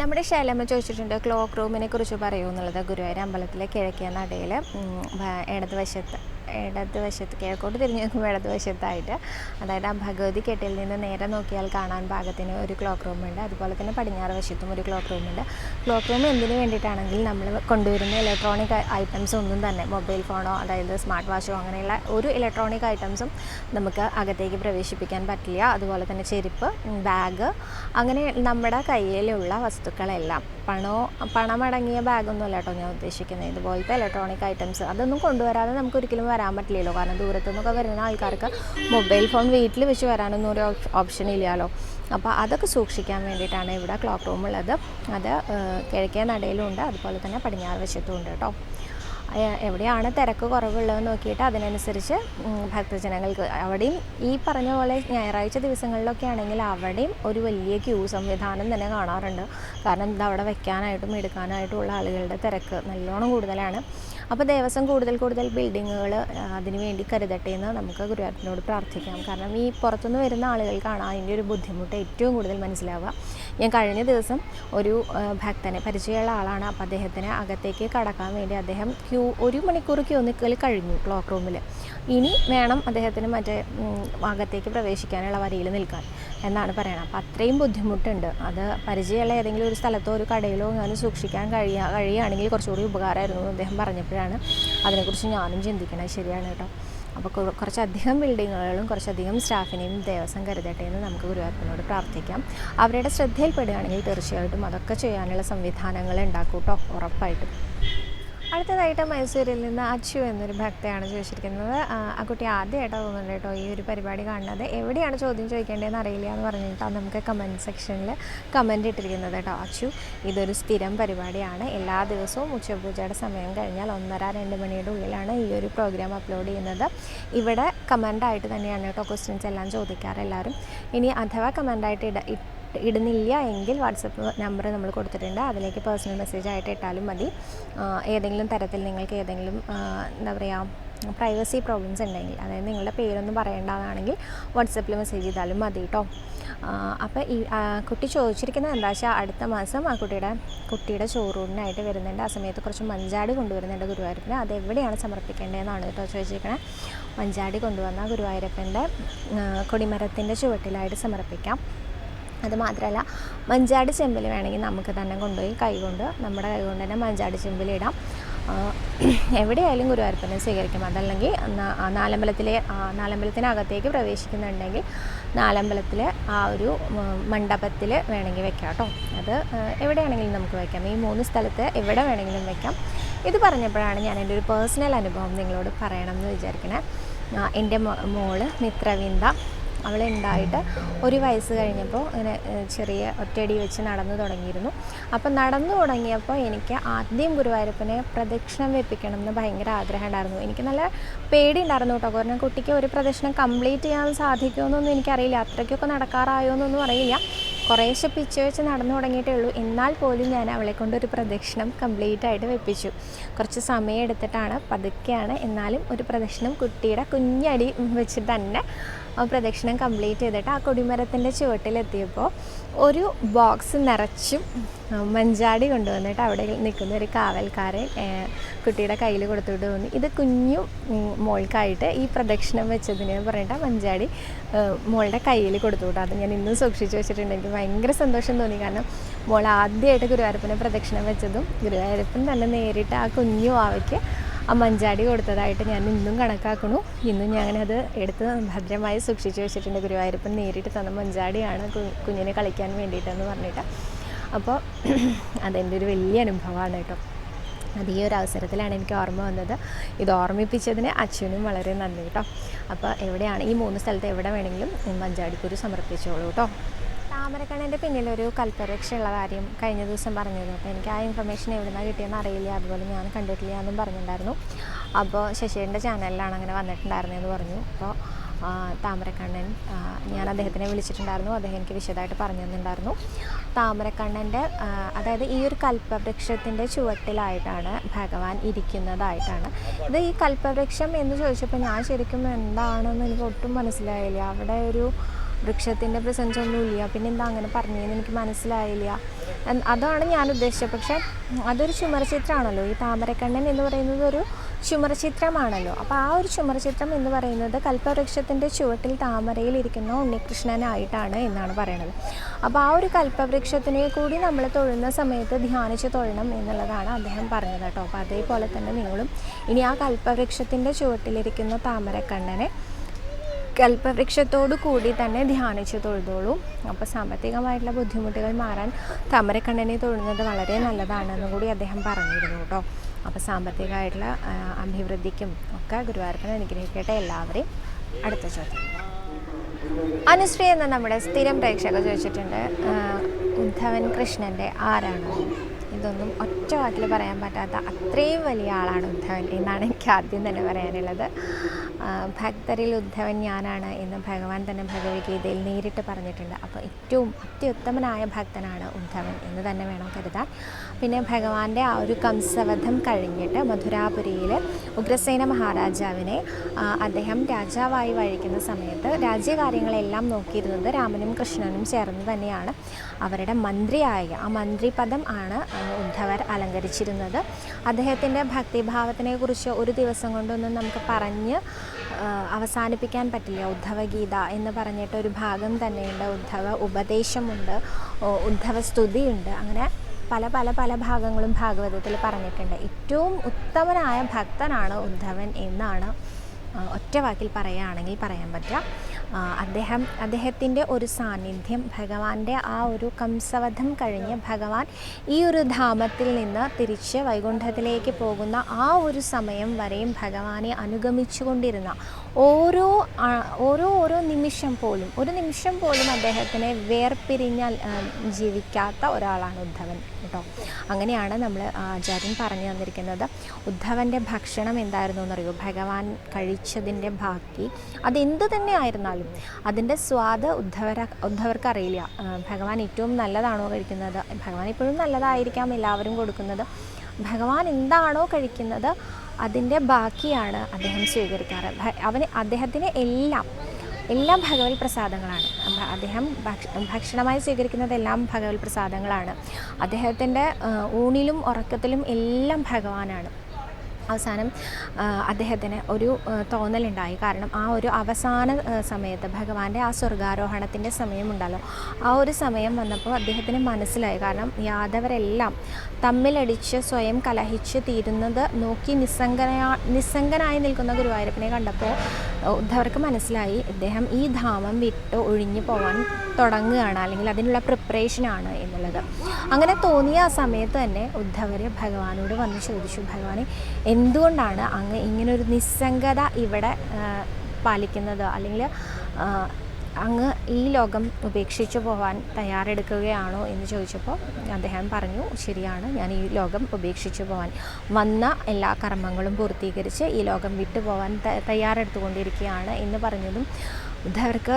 S1: നമ്മുടെ ശൈലമ്മ ചോദിച്ചിട്ടുണ്ട് ക്ലോക്ക് റൂമിനെ കുറിച്ച് പറയൂ എന്നുള്ളത് ഗുരുവായൂർ അമ്പലത്തിലെ കിഴക്കേ നടയിൽ ഇടതുവശത്ത്. ഇടതുവശത്ത് കിഴക്കോട്ട് തിരിഞ്ഞ് നോക്കുമ്പോൾ ഇടത് വശത്തായിട്ട് അതായത് ആ ഭഗവതി കെട്ടിൽ നിന്ന് നേരെ നോക്കിയാൽ കാണാൻ ഭാഗത്തിന് ഒരു ക്ലോക്ക് റൂമുണ്ട് അതുപോലെ തന്നെ പടിഞ്ഞാറ് വശത്തും ഒരു ക്ലോക്ക് റൂമുണ്ട് ക്ലോക്ക് റൂം എന്തിനു വേണ്ടിയിട്ടാണെങ്കിൽ നമ്മൾ കൊണ്ടുവരുന്ന ഇലക്ട്രോണിക് ഐറ്റംസ് ഒന്നും തന്നെ മൊബൈൽ ഫോണോ അതായത് സ്മാർട്ട് വാച്ചോ അങ്ങനെയുള്ള ഒരു ഇലക്ട്രോണിക് ഐറ്റംസും നമുക്ക് അകത്തേക്ക് പ്രവേശിപ്പിക്കാൻ പറ്റില്ല. അതുപോലെ തന്നെ ചെരുപ്പ് ബാഗ് അങ്ങനെ നമ്മുടെ കയ്യിലുള്ള വസ്തുക്കളെല്ലാം പണോ പണമടങ്ങിയ ബാഗൊന്നുമല്ല കേട്ടോ ഞാൻ ഉദ്ദേശിക്കുന്നത്. ഇതുപോലത്തെ ഇലക്ട്രോണിക് ഐറ്റംസ് അതൊന്നും കൊണ്ടുവരാതെ നമുക്ക് ഒരിക്കലും വരാൻ പറ്റില്ലല്ലോ. കാരണം ദൂരത്തുനിന്നൊക്കെ വരുന്ന ആൾക്കാർക്ക് മൊബൈൽ ഫോൺ വീട്ടിൽ വെച്ച് വരാനൊന്നും ഒരു ഓപ്ഷൻ ഇല്ലല്ലോ. അപ്പോൾ അതൊക്കെ സൂക്ഷിക്കാൻ വേണ്ടിയിട്ടാണ് ഇവിടെ ക്ലോക്ക് റൂം ഉള്ളത്. അത് കിഴക്കേ നടയിലുണ്ട്. അതുപോലെ തന്നെ പടിഞ്ഞാറ് വശത്തും ഉണ്ട് കേട്ടോ. എവിടെയാണ് തിരക്ക് കുറവുള്ളതെന്ന് നോക്കിയിട്ട് അതിനനുസരിച്ച് ഭക്തജനങ്ങൾക്ക് അവിടെയും ഈ പറഞ്ഞ പോലെ ഞായറാഴ്ച ദിവസങ്ങളിലൊക്കെ ആണെങ്കിൽ അവിടെയും ഒരു വലിയ ക്യൂ സംവിധാനം തന്നെ കാണാറുണ്ട്. കാരണം ഇത് അവിടെ എടുക്കാനായിട്ടും ഉള്ള ആളുകളുടെ തിരക്ക് നല്ലോണം കൂടുതലാണ്. അപ്പോൾ ദേവസ്വം കൂടുതൽ കൂടുതൽ ബിൽഡിങ്ങുകൾ അതിനുവേണ്ടി കരുതട്ടെ എന്ന് നമുക്ക് ഗുരുവായൂരപ്പനോട് പ്രാർത്ഥിക്കാം. കാരണം ഈ പുറത്തുനിന്ന് വരുന്ന ആളുകൾക്കാണ് അതിന്റെ ഒരു ബുദ്ധിമുട്ട് ഏറ്റവും കൂടുതൽ മനസ്സിലാവുക. ഞാൻ കഴിഞ്ഞ ദിവസം ഒരു ഭക്തനെ പരിചയമുള്ള ആളാണ്. അപ്പോൾ അദ്ദേഹത്തിന് അകത്തേക്ക് കടക്കാൻ വേണ്ടി അദ്ദേഹം ക്യൂ ഒരു മണിക്കൂർ ക്യൂ നിൽക്കൽ കഴിഞ്ഞു ക്ലോക്ക് റൂമിൽ ഇനി വേണം അദ്ദേഹത്തിന് മറ്റേ അകത്തേക്ക് പ്രവേശിക്കാനുള്ള വരിയിൽ നിൽക്കാൻ എന്നാണ് പറയുന്നത് അപ്പോൾ അത്രയും ബുദ്ധിമുട്ടുണ്ട്. അത് പരിചയമുള്ള ഏതെങ്കിലും ഒരു സ്ഥലത്തോ ഒരു കടയിലോ ഞാൻ സൂക്ഷിക്കാൻ കഴിയുക കഴിയുകയാണെങ്കിൽ കുറച്ചുകൂടി ഉപകാരമായിരുന്നു അദ്ദേഹം പറഞ്ഞപ്പോഴാണ് അതിനെക്കുറിച്ച് ഞാനും ചിന്തിക്കണത്. ശരിയാണ് കേട്ടോ. അപ്പോൾ കുറച്ചധികം ബിൽഡിങ്ങുകളും കുറച്ചധികം സ്റ്റാഫിനെയും ദേവസ്വം കരുതട്ടെ എന്ന് നമുക്ക് ഗുരുവായൂരപ്പനോട് പ്രാർത്ഥിക്കാം. അവരുടെ ശ്രദ്ധയിൽപ്പെടുകയാണെങ്കിൽ തീർച്ചയായിട്ടും അതൊക്കെ ചെയ്യാനുള്ള സംവിധാനങ്ങൾ ഉണ്ടാക്കും കേട്ടോ ഉറപ്പായിട്ടും. അടുത്തതായിട്ട് മൈസൂരിൽ നിന്ന് അച്ചു എന്നൊരു ഭക്തയാണ് ചോദിച്ചിരിക്കുന്നത്. ആ, കുട്ടി ആദ്യമായിട്ടാണ് തോന്നുന്നുണ്ട് കേട്ടോ ഈ ഒരു പരിപാടി കാണുന്നത്. എവിടെയാണ് ചോദ്യം ചോദിക്കേണ്ടതെന്ന് അറിയില്ല എന്ന് പറഞ്ഞിട്ടാണ് നമുക്ക് കമന്റ് സെക്ഷനിൽ കമന്റ് ഇട്ടിരിക്കുന്നത് കേട്ടോ. അച്ചു ഇതൊരു സ്ഥിരം പരിപാടിയാണ്. എല്ലാ ദിവസവും ഉച്ചപൂജയുടെ സമയം കഴിഞ്ഞാൽ ഒന്നര രണ്ട് മണിയുടെ ഉള്ളിലാണ് ഈ ഒരു പ്രോഗ്രാം അപ്ലോഡ് ചെയ്യുന്നത്. ഇവിടെ കമന്റായിട്ട് തന്നെയാണ് കേട്ടോ ക്വസ്റ്റ്യൻസ് എല്ലാം ചോദിക്കാറ് എല്ലാവരും. ഇനി അഥവാ കമന്റായിട്ട് ഇട ഇടുന്നില്ല എങ്കിൽ വാട്സപ്പ് നമ്പർ നമ്മൾ കൊടുത്തിട്ടുണ്ട്. അതിലേക്ക് പേഴ്സണൽ മെസ്സേജ് ആയിട്ട് ഇട്ടാലും മതി. ഏതെങ്കിലും തരത്തിൽ നിങ്ങൾക്ക് ഏതെങ്കിലും എന്താ പറയുക പ്രൈവസി പ്രോബ്ലംസ് ഉണ്ടെങ്കിൽ അതായത് നിങ്ങളുടെ പേരൊന്നും പറയേണ്ടതാണെങ്കിൽ വാട്സപ്പിൽ മെസ്സേജ് ചെയ്താലും മതി കേട്ടോ അപ്പോൾ ഈ കുട്ടി ചോദിച്ചിരിക്കുന്നത് എന്താ വെച്ചാൽ അടുത്ത മാസം ആ കുട്ടിയുടെ കുട്ടിയുടെ ചോറൂടിനായിട്ട് വരുന്നുണ്ട്. ആ സമയത്ത് കുറച്ച് മഞ്ചാടി കൊണ്ടുവരുന്നുണ്ട് ഗുരുവായൂരപ്പന്. അത് എവിടെയാണ് സമർപ്പിക്കേണ്ടതെന്നാണ് കേട്ടോ ചോദിച്ചിരിക്കണേ. മഞ്ചാടി കൊണ്ടുവന്ന ഗുരുവായൂരപ്പന്റെ കൊടിമരത്തിന്റെ ചുവട്ടിലായിട്ട് സമർപ്പിക്കാം. അത് മാത്രമല്ല മഞ്ചാടി ചെമ്പിൽ വേണമെങ്കിൽ നമുക്ക് തന്നെ കൊണ്ടുപോയി കൈകൊണ്ട് നമ്മുടെ കൈകൊണ്ട് തന്നെ മഞ്ചാടി ആ, എവിടെയായാലും ഗുരുവായൂരപ്പനെ സ്വീകരിക്കും. അതല്ലെങ്കിൽ നാലമ്പലത്തിലെ നാലമ്പലത്തിനകത്തേക്ക് പ്രവേശിക്കുന്നുണ്ടെങ്കിൽ നാലമ്പലത്തിലെ ആ ഒരു മണ്ഡപത്തിൽ വേണമെങ്കിൽ വെക്കാം കേട്ടോ. അത് എവിടെയാണെങ്കിലും നമുക്ക് വെക്കാം. ഈ മൂന്ന് സ്ഥലത്ത് എവിടെ വേണമെങ്കിലും വെക്കാം. ഇത് പറഞ്ഞപ്പോഴാണ് ഞാൻ എന്റെ ഒരു പേഴ്സണൽ അനുഭവം നിങ്ങളോട് പറയണം എന്ന് വിചാരിക്കണേ. എന്റെ മോൾ മിത്രവിന്ദ അവളുണ്ടായിട്ട് ഒരു വയസ്സ് കഴിഞ്ഞപ്പോൾ ഇങ്ങനെ ചെറിയ ഒറ്റയടി വെച്ച് നടന്നു തുടങ്ങിയിരുന്നു. അപ്പം നടന്നു തുടങ്ങിയപ്പോൾ എനിക്ക് ആദ്യം ഗുരുവായൂരപ്പനെ പ്രദക്ഷിണം വെപ്പിക്കണം എന്ന് ഭയങ്കര ആഗ്രഹം ഉണ്ടായിരുന്നു എനിക്ക് നല്ല പേടി ഉണ്ടായിരുന്നു കേട്ടോ. കാരണം കുട്ടിക്ക് ഒരു പ്രദക്ഷിണം കംപ്ലീറ്റ് ചെയ്യാൻ സാധിക്കുമെന്നൊന്നും എനിക്കറിയില്ല. അത്രയ്ക്കൊക്കെ നടക്കാറായോ എന്നൊന്നും അറിയില്ല. കുറേശ്ശെ പിച്ച് വെച്ച് നടന്നു തുടങ്ങിയിട്ടേ ഉള്ളൂ. എന്നാൽ പോലും ഞാൻ അവളെ കൊണ്ട് ഒരു പ്രദക്ഷിണം കംപ്ലീറ്റ് ആയിട്ട് വെപ്പിച്ചു. കുറച്ച് സമയം എടുത്തിട്ടാണ് പതുക്കെയാണ് എന്നാലും ഒരു പ്രദക്ഷിണം കുട്ടിയുടെ കുഞ്ഞടി വെച്ച് തന്നെ പ്രദക്ഷിണം കംപ്ലീറ്റ് ചെയ്തിട്ട് ആ കൊടിമരത്തിന്റെ ചുവട്ടിലെത്തിയപ്പോൾ ഒരു ബോക്സ് നിറച്ചും മഞ്ചാടി കൊണ്ടുവന്നിട്ട് അവിടെ നിൽക്കുന്ന ഒരു കാവൽക്കാരൻ കുട്ടിയുടെ കയ്യിൽ കൊടുത്തുകൊണ്ട് തോന്നി ഇത് കുഞ്ഞു മോൾക്കായിട്ട് ഈ പ്രദക്ഷിണം വെച്ചതിന് പറഞ്ഞിട്ട് മഞ്ചാടി മോളുടെ കയ്യിൽ കൊടുത്തു വിട്ടു അത് ഞാൻ ഇന്നും സൂക്ഷിച്ചു വെച്ചിട്ടുണ്ട്. എനിക്ക് ഭയങ്കര സന്തോഷം തോന്നി. കാരണം മോൾ ആദ്യമായിട്ട് ഗുരുവായൂരപ്പനെ പ്രദക്ഷിണം വെച്ചതും ഗുരുവായൂരപ്പൻ തന്നെ നേരിട്ട് ആ കുഞ്ഞു ആവയ്ക്ക് ആ മഞ്ചാടി കൊടുത്തതായിട്ട് ഞാൻ ഇന്നും കണക്കാക്കണു ഇന്നും ഞാനത് എടുത്ത് ഭദ്രമായി സൂക്ഷിച്ചു വെച്ചിട്ടുണ്ട്. ഗുരുവായൂരപ്പൻ നേരിട്ട് തന്ന മഞ്ചാടിയാണ് കുഞ്ഞിനെ കളിക്കാൻ വേണ്ടിയിട്ടെന്ന് പറഞ്ഞിട്ട്. അപ്പോൾ <clears throat> അതെന്റെ ഒരു വലിയ അനുഭവമാണ് കേട്ടോ. അത് ഈ ഒരു അവസരത്തിലാണ് എനിക്ക് ഓർമ്മ വന്നത്. ഇത് ഓർമ്മിപ്പിച്ചതിന് അച്ഛനും വളരെ നന്ദി കേട്ടോ. അപ്പോൾ എവിടെയാണ് ഈ മൂന്ന് സ്ഥലത്ത് എവിടെ വേണമെങ്കിലും മഞ്ചാടിക്കുരു സമർപ്പിച്ചോളൂ കേട്ടോ. താമരക്കണ്ണന്റെ പിന്നിലൊരു കൽപ്പരക്ഷ ഉള്ള കാര്യം കഴിഞ്ഞ ദിവസം പറഞ്ഞിരുന്നു. അപ്പോൾ എനിക്ക് ആ ഇൻഫർമേഷൻ എവിടെ നിന്നാണ് കിട്ടിയെന്ന് അറിയില്ല. അതുപോലെ ഞാൻ കണ്ടിട്ടില്ല എന്നും പറഞ്ഞിട്ടുണ്ടായിരുന്നു. അപ്പോൾ ശശിയുടെ ചാനലിലാണ് അങ്ങനെ വന്നിട്ടുണ്ടായിരുന്നതെന്ന് പറഞ്ഞു. അപ്പോൾ താമരക്കണ്ണൻ ഞാൻ അദ്ദേഹത്തിനെ വിളിച്ചിട്ടുണ്ടായിരുന്നു. അദ്ദേഹം എനിക്ക് വിശദമായിട്ട് പറഞ്ഞു തന്നിട്ടുണ്ടായിരുന്നു. താമരക്കണ്ണന്റെ അതായത് ഈ ഒരു കൽപ്പവൃക്ഷത്തിന്റെ ചുവട്ടിലായിട്ടാണ് ഭഗവാൻ ഇരിക്കുന്നതായിട്ടാണ്. ഇത് ഈ കൽപ്പവൃക്ഷം എന്ന് ചോദിച്ചപ്പോൾ ഞാൻ ശരിക്കും എന്താണെന്ന് എനിക്ക് ഒട്ടും മനസ്സിലായില്ല. അവിടെ ഒരു വൃക്ഷത്തിന്റെ പ്രസൻസ് ഒന്നും ഇല്ല പിന്നെ എന്താ അങ്ങനെ പറഞ്ഞതെന്ന് എനിക്ക് മനസ്സിലായില്ല. അതാണ് ഞാൻ ഉദ്ദേശിച്ചത്. പക്ഷേ അതൊരു ചുമർചിത്രമാണല്ലോ ഈ താമരക്കണ്ണൻ എന്ന് പറയുന്നത് ഒരു ചുമർചിത്രമാണല്ലോ അപ്പോൾ ആ ഒരു ചുമർചിത്രം എന്ന് പറയുന്നത് കൽപ്പവൃക്ഷത്തിന്റെ ചുവട്ടിൽ താമരയിൽ ഇരിക്കുന്ന ഉണ്ണികൃഷ്ണനായിട്ടാണ് എന്നാണ് പറയുന്നത് അപ്പോൾ ആ ഒരു കൽപ്പവൃക്ഷത്തിനെ കൂടി നമ്മൾ തൊഴുന്ന സമയത്ത് ധ്യാനിച്ച് തൊഴണം എന്നുള്ളതാണ് അദ്ദേഹം പറഞ്ഞത് കേട്ടോ. അപ്പോൾ അതേപോലെ തന്നെ നിങ്ങളും ഇനി ആ കൽപ്പവൃക്ഷത്തിന്റെ ചുവട്ടിലിരിക്കുന്ന താമരക്കണ്ണനെ കൽപ്പവൃക്ഷത്തോടു കൂടി തന്നെ ധ്യാനിച്ച് തൊഴുതോളൂ. അപ്പോൾ സാമ്പത്തികമായിട്ടുള്ള ബുദ്ധിമുട്ടുകൾ മാറാൻ താമരക്കണ്ണനെ തൊഴുന്നത് വളരെ നല്ലതാണെന്ന് കൂടി അദ്ദേഹം പറഞ്ഞിരുന്നു കേട്ടോ. അപ്പോൾ സാമ്പത്തികമായിട്ടുള്ള അഭിവൃദ്ധിക്കും ഒക്കെ ഗുരുവായൂരപ്പനെ അനുഗ്രഹിക്കട്ടെ എല്ലാവരെയും അടുത്ത ചോദ്യം. അനുശ്രീ എന്ന നമ്മുടെ സ്ഥിരം പ്രേക്ഷകർ ചോദിച്ചിട്ടുണ്ട് ഉദ്ധവൻ കൃഷ്ണന്റെ ആരാണ്? ഇതൊന്നും ഒറ്റ വാക്കിൽ പറയാൻ പറ്റാത്ത അത്രയും വലിയ ആളാണ് ഉദ്ധവൻ എന്നാണ് എനിക്ക് ആദ്യം തന്നെ പറയാനുള്ളത്. ഭക്തരിൽ ഉദ്ധവൻ ഞാനാണ് എന്ന് ഭഗവാൻ തന്നെ ഭഗവത്ഗീതയിൽ നേരിട്ട് പറഞ്ഞിട്ടുണ്ട്. അപ്പോൾ ഏറ്റവും അത്യുത്തമനായ ഭക്തനാണ് ഉദ്ധവൻ എന്ന് തന്നെ വേണം കരുതാൻ. പിന്നെ ഭഗവാന്റെ ആ ഒരു കംസവധം കഴിഞ്ഞിട്ട് മധുരാപുരിയിൽ ഉഗ്രസേന മഹാരാജാവിനെ അദ്ദേഹം രാജാവായി വഴിക്കുന്ന സമയത്ത് രാജ്യകാര്യങ്ങളെല്ലാം നോക്കിയിരുന്നത് രാമനും കൃഷ്ണനും ചേർന്ന് തന്നെയാണ്. അവരുടെ മന്ത്രിയായ ആ മന്ത്രിപദം ആണ് ഉദ്ധവർ അലങ്കരിച്ചിരുന്നത്. അദ്ദേഹത്തിന്റെ ഭക്തിഭാവത്തിനെ കുറിച്ച് ഒരു ദിവസം കൊണ്ടൊന്നും നമുക്ക് പറഞ്ഞ് അവസാനിപ്പിക്കാൻ പറ്റില്ല. ഉദ്ധവഗീത എന്ന് പറഞ്ഞിട്ട് ഒരു ഭാഗം തന്നെയുണ്ട്. ഉദ്ധവ ഉപദേശമുണ്ട്. ഉദ്ധവ സ്തുതിയുണ്ട്. അങ്ങനെ പല പല പല ഭാഗങ്ങളും ഭാഗവതത്തിൽ പറഞ്ഞിട്ടുണ്ട്. ഏറ്റവും ഉത്തമനായ ഭക്തനാണ് ഉദ്ധവൻ എന്നാണ് ഒറ്റ വാക്കിൽ പറയുകയാണെങ്കിൽ പറയാൻ പറ്റുക. അദ്ദേഹം അദ്ദേഹത്തിന്റെ ഒരു സാന്നിധ്യം ഭഗവാന്റെ ആ ഒരു കംസവധം കഴിഞ്ഞ് ഭഗവാൻ ഈ ഒരു ധാമത്തിൽ നിന്ന് തിരിച്ച് വൈകുണ്ഠത്തിലേക്ക് പോകുന്ന ആ ഒരു സമയം വരെയും ഭഗവാനെ അനുഗമിച്ചുകൊണ്ടിരുന്ന ഓരോ ഓരോ ഓരോ നിമിഷം പോലും ഒരു നിമിഷം പോലും അദ്ദേഹത്തിനെ വേർപിരിഞ്ഞാൽ ജീവിക്കാത്ത ഒരാളാണ് ഉദ്ധവൻ. കേട്ടോ. അങ്ങനെയാണ് നമ്മൾ ആചാര്യൻ പറഞ്ഞു തന്നിരിക്കുന്നത്. ഉദ്ധവന്റെ ഭക്ഷണം എന്തായിരുന്നു എന്നറിയോ? ഭഗവാൻ കഴിച്ചതിന്റെ ബാക്കി അതെന്ത് തന്നെ ആയിരുന്നാലും അതിന്റെ സ്വാദ് ഉദ്ധവര ഉദ്ധവർക്ക് അറിയില്ല ഭഗവാൻ ഏറ്റവും നല്ലതാണോ കഴിക്കുന്നത്? ഭഗവാൻ ഇപ്പോഴും നല്ലതായിരിക്കാം എല്ലാവരും കൊടുക്കുന്നത്. ഭഗവാൻ എന്താണോ കഴിക്കുന്നത് അതിന്റെ ബാക്കിയാണ് അദ്ദേഹം സ്വീകരിക്കാറ്. അവന് അദ്ദേഹത്തിന് എല്ലാം എല്ലാം ഭഗവത് പ്രസാദങ്ങളാണ്. അദ്ദേഹം ഭക്ഷണമായി സ്വീകരിക്കുന്നതെല്ലാം ഭഗവത് പ്രസാദങ്ങളാണ്. അദ്ദേഹത്തിന്റെ ഊണിലും ഉറക്കത്തിലും എല്ലാം ഭഗവാനാണ്. അവസാനം അദ്ദേഹത്തിന് ഒരു തോന്നലുണ്ടായി. കാരണം ആ ഒരു അവസാന സമയത്ത് ഭഗവാന്റെ ആ സ്വർഗാരോഹണത്തിന്റെ സമയമുണ്ടല്ലോ. ആ ഒരു സമയം വന്നപ്പോൾ അദ്ദേഹത്തിന് മനസ്സിലായി. കാരണം യാദവരെല്ലാം തമ്മിലടിച്ച് സ്വയം കലഹിച്ച് തീരുന്നത് നോക്കി നിസ്സംഗനാ നിസ്സംഗനായി നിൽക്കുന്ന ഗുരുവായൂരപ്പനെ കണ്ടപ്പോൾ ഉദ്ധവർക്ക് മനസ്സിലായി ഇദ്ദേഹം ഈ ധാമം വിട്ട് ഒഴിഞ്ഞു പോകാൻ തുടങ്ങുകയാണ് അല്ലെങ്കിൽ അതിനുള്ള പ്രിപ്പറേഷനാണ് എന്നുള്ളത്. അങ്ങനെ തോന്നിയ ആ സമയത്ത് തന്നെ ഉദ്ധവർ ഭഗവാനോട് വന്ന് ചോദിച്ചു ഭഗവാനെ എന്തുകൊണ്ടാണ് അങ്ങ് ഇങ്ങനൊരു നിസ്സംഗത ഇവിടെ പാലിക്കുന്നത്? അല്ലെങ്കിൽ അങ്ങ് ഈ ലോകം ഉപേക്ഷിച്ചു പോകാൻ തയ്യാറെടുക്കുകയാണോ എന്ന് ചോദിച്ചപ്പോൾ അദ്ദേഹം പറഞ്ഞു ശരിയാണ് ഞാൻ ഈ ലോകം ഉപേക്ഷിച്ചു പോകാൻ വന്ന എല്ലാ കർമ്മങ്ങളും പൂർത്തീകരിച്ച് ഈ ലോകം വിട്ടു പോകാൻ ത- തയ്യാറെടുത്തുകൊണ്ടിരിക്കുകയാണ് എന്ന് പറഞ്ഞതും അവർക്ക്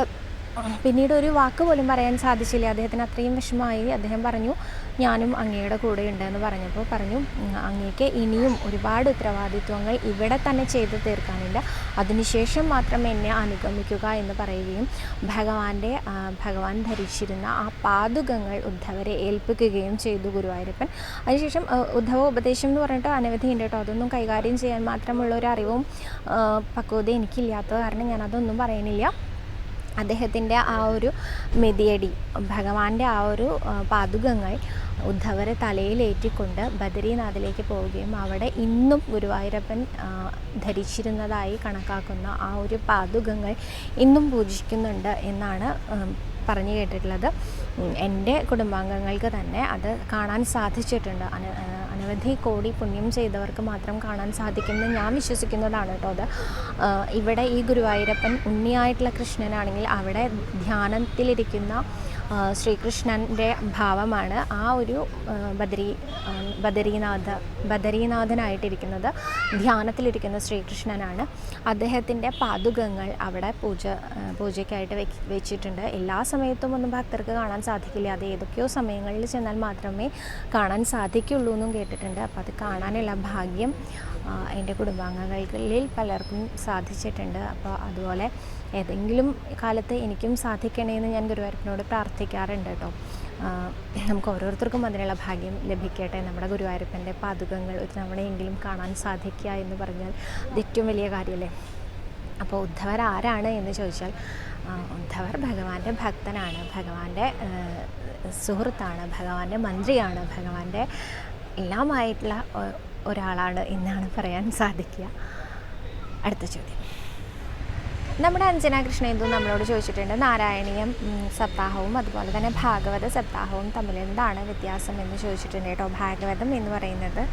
S1: പിന്നീട് ഒരു വാക്ക് പോലും പറയാൻ സാധിച്ചില്ല. അദ്ദേഹത്തിന് അത്രയും വിഷമമായി. അദ്ദേഹം പറഞ്ഞു ഞാനും അങ്ങയുടെ കൂടെ ഉണ്ടെന്ന് പറഞ്ഞപ്പോൾ പറഞ്ഞു "ഉം, അങ്ങേക്ക് ഇനിയും ഒരുപാട് ഉത്തരവാദിത്വങ്ങൾ ഇവിടെ തന്നെ ചെയ്തു തീർക്കാനുണ്ട് അതിനുശേഷം മാത്രം എന്നെ അനുഗമിക്കുക എന്ന് പറയുകയും ഭഗവാന്റെ ഭഗവാൻ ധരിച്ചിരുന്ന ആ പാതുകങ്ങൾ ഉദ്ധവരെ ഏൽപ്പിക്കുകയും ചെയ്തു ഗുരുവായൂരപ്പൻ. അതിനുശേഷം ഉദ്ധവ ഉപദേശം എന്ന് പറഞ്ഞിട്ട് അനവധി ഉണ്ട് കേട്ടോ. അതൊന്നും കൈകാര്യം ചെയ്യാൻ മാത്രമുള്ള ഒരു അറിവും പക്വത എനിക്കില്ലാത്തത് കാരണം ഞാൻ അതൊന്നും പറയണില്ല അദ്ദേഹത്തിന്റെ ആ ഒരു മെതിയടി ഭഗവാന്റെ ആ ഒരു പാതുകങ്ങൾ ഉദ്ധവരെ തലയിലേറ്റിക്കൊണ്ട് ബദരീനാഥിലേക്ക് പോവുകയും അവിടെ ഇന്നും ഗുരുവായൂരപ്പൻ ധരിച്ചിരുന്നതായി കണക്കാക്കുന്ന ആ ഒരു പാതുകങ്ങൾ ഇന്നും പൂജിക്കുന്നുണ്ട് എന്നാണ് പറഞ്ഞു കേട്ടിട്ടുള്ളത്. എന്റെ കുടുംബാംഗങ്ങൾക്ക് തന്നെ അത് കാണാൻ സാധിച്ചിട്ടുണ്ട്. അനവധി കോടി പുണ്യം ചെയ്തവർക്ക് മാത്രം കാണാൻ സാധിക്കുമെന്ന് ഞാൻ വിശ്വസിക്കുന്നതാണ് കേട്ടോ അത്. ഇവിടെ ഈ ഗുരുവായൂരപ്പൻ ഉണ്ണിയായിട്ടുള്ള കൃഷ്ണനാണെങ്കിൽ അവിടെ ധ്യാനത്തിലിരിക്കുന്ന ശ്രീകൃഷ്ണന്റെ ഭാവമാണ് ആ ഒരു ബദരി ബദരീനാഥ ബദരീനാഥനായിട്ടിരിക്കുന്നത് ധ്യാനത്തിലിരിക്കുന്ന ശ്രീകൃഷ്ണനാണ്. അദ്ദേഹത്തിന്റെ പാതുകങ്ങൾ അവിടെ പൂജ പൂജയ്ക്കായിട്ട് വെച്ചിട്ടുണ്ട്. എല്ലാ സമയത്തും ഒന്നും ഭക്തർക്ക് കാണാൻ സാധിക്കില്ല. അത് ഏതൊക്കെയോ സമയങ്ങളിൽ ചെന്നാൽ മാത്രമേ കാണാൻ സാധിക്കുള്ളൂ എന്നും കേട്ടിട്ടുണ്ട്. അപ്പോൾ അത് കാണാനുള്ള ഭാഗ്യം എന്റെ കുടുംബാംഗങ്ങളിൽ പലർക്കും സാധിച്ചിട്ടുണ്ട്. അപ്പോൾ അതുപോലെ ഏതെങ്കിലും കാലത്ത് എനിക്കും സാധിക്കണേ എന്ന് ഞാൻ ഗുരുവായൂരപ്പനോട് പ്രാർത്ഥിക്കാറുണ്ട് കേട്ടോ. നമുക്ക് ഓരോരുത്തർക്കും അതിനുള്ള ഭാഗ്യം ലഭിക്കട്ടെ. നമ്മുടെ ഗുരുവായൂരപ്പന്റെ പാതുകങ്ങൾ ഒരു തവണയെങ്കിലും കാണാൻ സാധിക്കുക എന്ന് പറഞ്ഞാൽ അത് ഏറ്റവും വലിയ കാര്യമല്ലേ? അപ്പോൾ ഉദ്ധവർ ആരാണ് എന്ന് ചോദിച്ചാൽ ഉദ്ധവർ ഭഗവാന്റെ ഭക്തനാണ്. ഭഗവാന്റെ സുഹൃത്താണ് ഭഗവാന്റെ മന്ത്രിയാണ് ഭഗവാന്റെ എല്ലാമായിട്ടുള്ള ഒരാളാണ് എന്നാണ് പറയാൻ സാധിക്കുക. അടുത്ത ചോദ്യം. നമ്മുടെ അഞ്ജന കൃഷ്ണേന്ദു നമ്മളോട് ചോദിച്ചിട്ടുണ്ട്. നാരായണീയം സപ്താഹവും അതുപോലെ തന്നെ ഭാഗവത സപ്താഹവും തമ്മിൽ എന്താണ് വ്യത്യാസം എന്ന് ചോദിച്ചിട്ടുണ്ട് കേട്ടോ. ഭാഗവതം എന്ന് പറയുന്നത്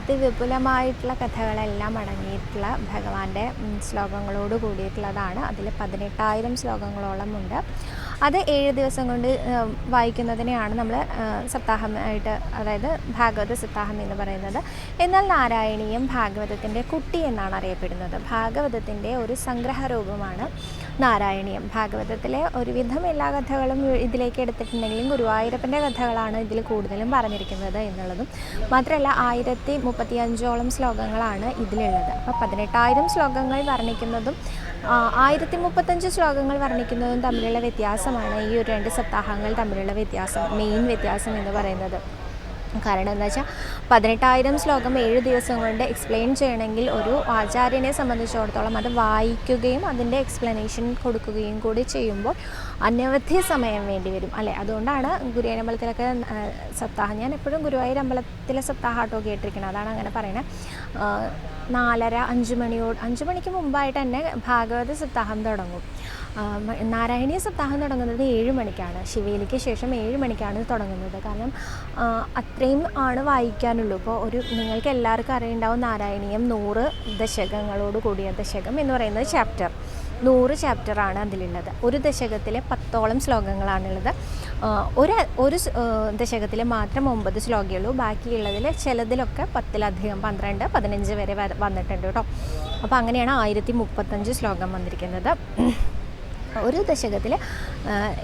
S1: അതിവിപുലമായിട്ടുള്ള കഥകളെല്ലാം അടങ്ങിയിട്ടുള്ള ഭഗവാന്റെ ശ്ലോകങ്ങളോട് കൂടിയിട്ടുള്ളതാണ്. അതിൽ പതിനെട്ടായിരം ശ്ലോകങ്ങളോളം ഉണ്ട്. അത് ഏഴ് ദിവസം കൊണ്ട് വായിക്കുന്നതിനെയാണ് നമ്മൾ സപ്താഹമായിട്ട് അതായത് ഭാഗവത സപ്താഹം എന്ന് പറയുന്നത്. എന്നാൽ നാരായണീയം ഭാഗവതത്തിന്റെ കുട്ടി എന്നാണ് അറിയപ്പെടുന്നത്. ഭാഗവതത്തിന്റെ ഒരു സംഗ്രഹരൂപമാണ് നാരായണീയം. ഭാഗവതത്തിലെ ഒരുവിധം എല്ലാ കഥകളും ഇതിലേക്ക് എടുത്തിട്ടുണ്ടെങ്കിലും ഗുരുവായൂരപ്പന്റെ കഥകളാണ് ഇതിൽ കൂടുതലും പറഞ്ഞിരിക്കുന്നത് എന്നുള്ളതും. മാത്രമല്ല ആയിരത്തി മുപ്പത്തി അഞ്ചോളം ശ്ലോകങ്ങളാണ് ഇതിലുള്ളത്. അപ്പോൾ പതിനെട്ടായിരം ശ്ലോകങ്ങൾ വർണിക്കുന്നതും ആയിരത്തി മുപ്പത്തഞ്ച് ശ്ലോകങ്ങൾ വർണിക്കുന്നതും തമ്മിലുള്ള വ്യത്യാസമാണ് ഈ ഒരു രണ്ട് സപ്താഹങ്ങൾ തമ്മിലുള്ള വ്യത്യാസം മെയിൻ വ്യത്യാസം എന്ന് പറയുന്നത്. കാരണം എന്താ വെച്ചാൽ പതിനെട്ടായിരം ശ്ലോകം ഏഴ് ദിവസം കൊണ്ട് എക്സ്പ്ലെയിൻ ചെയ്യണമെങ്കിൽ ഒരു ആചാര്യനെ സംബന്ധിച്ചിടത്തോളം അത് വായിക്കുകയും അതിന്റെ എക്സ്പ്ലനേഷൻ കൊടുക്കുകയും കൂടി ചെയ്യുമ്പോൾ അനവധി സമയം വേണ്ടി വരും. അല്ലേ? അതുകൊണ്ടാണ് ഗുരുവായൂർ അമ്പലത്തിലൊക്കെ സപ്താഹം. ഞാൻ എപ്പോഴും ഗുരുവായൂർ അമ്പലത്തിലെ സപ്താഹം ആട്ടോ കേട്ടിരിക്കണം അതാണ് അങ്ങനെ പറയുന്നത്. നാലര അഞ്ച് മണിയോട് അഞ്ച് മണിക്ക് മുമ്പായിട്ട് തന്നെ ഭാഗവത സപ്താഹം തുടങ്ങും. നാരായണീയ സപ്താഹം തുടങ്ങുന്നത് ഏഴ് മണിക്കാണ്. ശിവേലിക്ക് ശേഷം ഏഴ് മണിക്കാണ് തുടങ്ങുന്നത്. കാരണം അത്രയും ആണ് വായിക്കാനുള്ളൂ. ഇപ്പോൾ ഒരു നിങ്ങൾക്ക് എല്ലാവർക്കും അറിയുണ്ടാവും നാരായണീയം നൂറ് ദശകങ്ങളോട് കൂടിയ ദശകം എന്ന് പറയുന്നത് ചാപ്റ്റർ നൂറ് ചാപ്റ്ററാണ് അതിലുള്ളത്. ഒരു ദശകത്തിലെ പത്തോളം ശ്ലോകങ്ങളാണുള്ളത്. ഒരു ഒരു ദശകത്തിൽ മാത്രം ഒമ്പത് ശ്ലോകയുള്ളൂ. ബാക്കിയുള്ളതിൽ ചിലതിലൊക്കെ പത്തിലധികം പന്ത്രണ്ട് പതിനഞ്ച് വരെ വന്നിട്ടുണ്ട് കേട്ടോ. അപ്പോൾ അങ്ങനെയാണ് ആയിരത്തി മുപ്പത്തഞ്ച് ശ്ലോകം വന്നിരിക്കുന്നത്. ഒരു ദശകത്തിൽ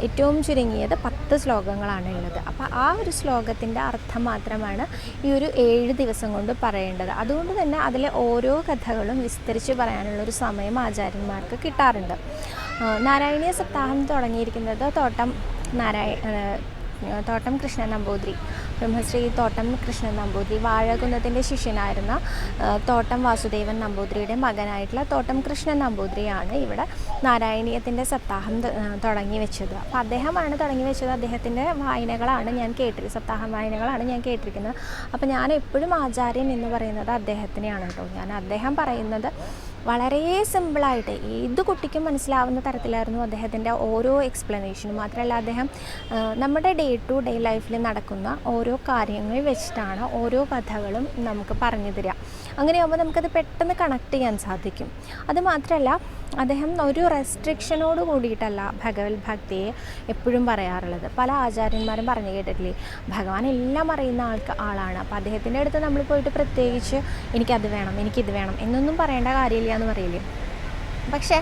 S1: ഏറ്റവും ചുരുങ്ങിയത് പത്ത് ശ്ലോകങ്ങളാണ് ഉള്ളത്. അപ്പോൾ ആ ഒരു ശ്ലോകത്തിന്റെ അർത്ഥം മാത്രമാണ് ഈ ഒരു ഏഴ് ദിവസം കൊണ്ട് പറയേണ്ടത്. അതുകൊണ്ട് തന്നെ അതിലെ ഓരോ കഥകളും വിസ്തരിച്ച് പറയാനുള്ള ഒരു സമയം ആചാര്യന്മാർക്ക് കിട്ടാറുണ്ട്. നാരായണീയ സപ്താഹം തുടങ്ങിയിരിക്കുന്നത് തോട്ടം നാരായ തോട്ടം കൃഷ്ണൻ നമ്പൂതിരി. ബ്രഹ്മശ്രീ തോട്ടം കൃഷ്ണൻ നമ്പൂതിരി. വാഴകുന്നത്തിന്റെ ശിഷ്യനായിരുന്ന തോട്ടം വാസുദേവൻ നമ്പൂതിരിയുടെ മകനായിട്ടുള്ള തോട്ടം കൃഷ്ണൻ നമ്പൂതിരിയാണ് ഇവിടെ നാരായണീയത്തിന്റെ സപ്താഹം തുടങ്ങി വെച്ചത്. അപ്പോൾ അദ്ദേഹമാണ് തുടങ്ങി വെച്ചത്. അദ്ദേഹത്തിന്റെ വായനകളാണ് ഞാൻ കേട്ടിരിക്കുന്നത് സപ്താഹം വായനകളാണ് ഞാൻ കേട്ടിരിക്കുന്നത്. അപ്പോൾ ഞാൻ എപ്പോഴും ആചാര്യൻ എന്ന് പറയുന്നത് അദ്ദേഹത്തിനെയാണ് കേട്ടോ. ഞാൻ അദ്ദേഹം പറയുന്നത് വളരെ സിമ്പിളായിട്ട് ഏത് കുട്ടിക്കും മനസ്സിലാവുന്ന തരത്തിലായിരുന്നു അദ്ദേഹത്തിന്റെ ഓരോ എക്സ്പ്ലനേഷനും മാത്രമല്ല അദ്ദേഹം നമ്മുടെ ഡേ ടു ഡേ ലൈഫിൽ നടക്കുന്ന ഓരോ കാര്യങ്ങൾ വെച്ചിട്ടാണ് ഓരോ കഥകളും നമുക്ക് പറഞ്ഞു തരിക. അങ്ങനെയാകുമ്പോൾ നമുക്കത് പെട്ടെന്ന് കണക്ട് ചെയ്യാൻ സാധിക്കും. അതുമാത്രമല്ല അദ്ദേഹം ഒരു റെസ്ട്രിക്ഷനോട് കൂടിയിട്ടല്ല ഭഗവത് ഭക്തിയെ എപ്പോഴും പറയാറുള്ളത്. പല ആചാര്യന്മാരും പറഞ്ഞു കേട്ടിട്ടില്ലേ ഭഗവാൻ എല്ലാം അറിയുന്ന ആൾക്ക് ആളാണ്. അപ്പോൾ അദ്ദേഹത്തിന്റെ അടുത്ത് നമ്മൾ പോയിട്ട് പ്രത്യേകിച്ച് എനിക്കത് വേണം എനിക്കിത് വേണം എന്നൊന്നും പറയേണ്ട കാര്യമില്ല എന്ന് പറയില്ലേ? പക്ഷേ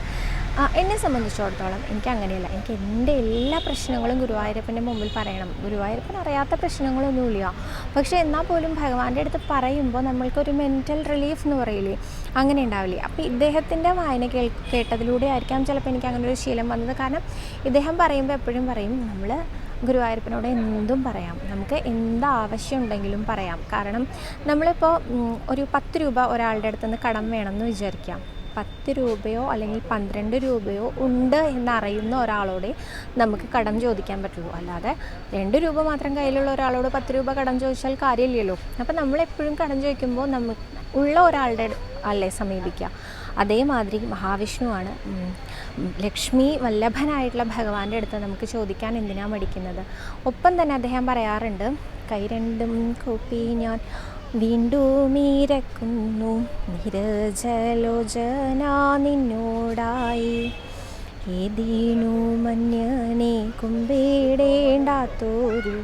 S1: എന്നെ സംബന്ധിച്ചിടത്തോളം എനിക്ക് അങ്ങനെയല്ല. എനിക്ക് എന്റെ എല്ലാ പ്രശ്നങ്ങളും ഗുരുവായൂരപ്പന്റെ മുമ്പിൽ പറയണം. ഗുരുവായൂരപ്പൻ അറിയാത്ത പ്രശ്നങ്ങളൊന്നുമില്ല. പക്ഷേ എന്നാൽ പോലും ഭഗവാന്റെ അടുത്ത് പറയുമ്പോൾ നമ്മൾക്കൊരു മെന്റൽ റിലീഫ് എന്ന് പറയില്ലേ? അങ്ങനെ ഉണ്ടാവില്ലേ? അപ്പോൾ ഇദ്ദേഹത്തിന്റെ വായന കേൾ കേട്ടതിലൂടെ ആയിരിക്കാം ചിലപ്പോൾ എനിക്ക് അങ്ങനെ ഒരു ശീലം വന്നത്. കാരണം ഇദ്ദേഹം പറയുമ്പോൾ എപ്പോഴും പറയും നമ്മൾ ഗുരുവായൂരപ്പനോട് എന്തും പറയാം. നമുക്ക് എന്ത് ആവശ്യമുണ്ടെങ്കിലും പറയാം. കാരണം നമ്മളിപ്പോൾ ഒരു പത്ത് രൂപ ഒരാളുടെ അടുത്ത് നിന്ന് കടം വേണമെന്ന് വിചാരിക്കാം. പത്ത് രൂപയോ അല്ലെങ്കിൽ പന്ത്രണ്ട് രൂപയോ ഉണ്ട് എന്നറിയുന്ന ഒരാളോട് നമുക്ക് കടം ചോദിക്കാൻ പറ്റുള്ളൂ. അല്ലാതെ രണ്ട് രൂപ മാത്രം കയ്യിലുള്ള ഒരാളോട് പത്ത് രൂപ കടം ചോദിച്ചാൽ കാര്യമില്ലല്ലോ. അപ്പം നമ്മളെപ്പോഴും കടം ചോദിക്കുമ്പോൾ നമ്മൾ ഉള്ള ഒരാളുടെ അല്ലേ സമീപിക്കുക. അതേമാതിരി മഹാവിഷ്ണുവാണ് ലക്ഷ്മി വല്ലഭനായിട്ടുള്ള ഭഗവാന്റെ അടുത്ത് നമുക്ക് ചോദിക്കാൻ എന്തിനാ മടിക്കുന്നത്? ഒപ്പം തന്നെ അദ്ദേഹം പറയാറുണ്ട് കൈ രണ്ടും കൂപ്പി ഞാൻ വീണ്ടും ഇരക്കുന്നു. നിരജലോചന നിന്നോടായി. ഏതീനു മഞ്ഞനെ കുമ്പിടേണ്ടാത്തൊരു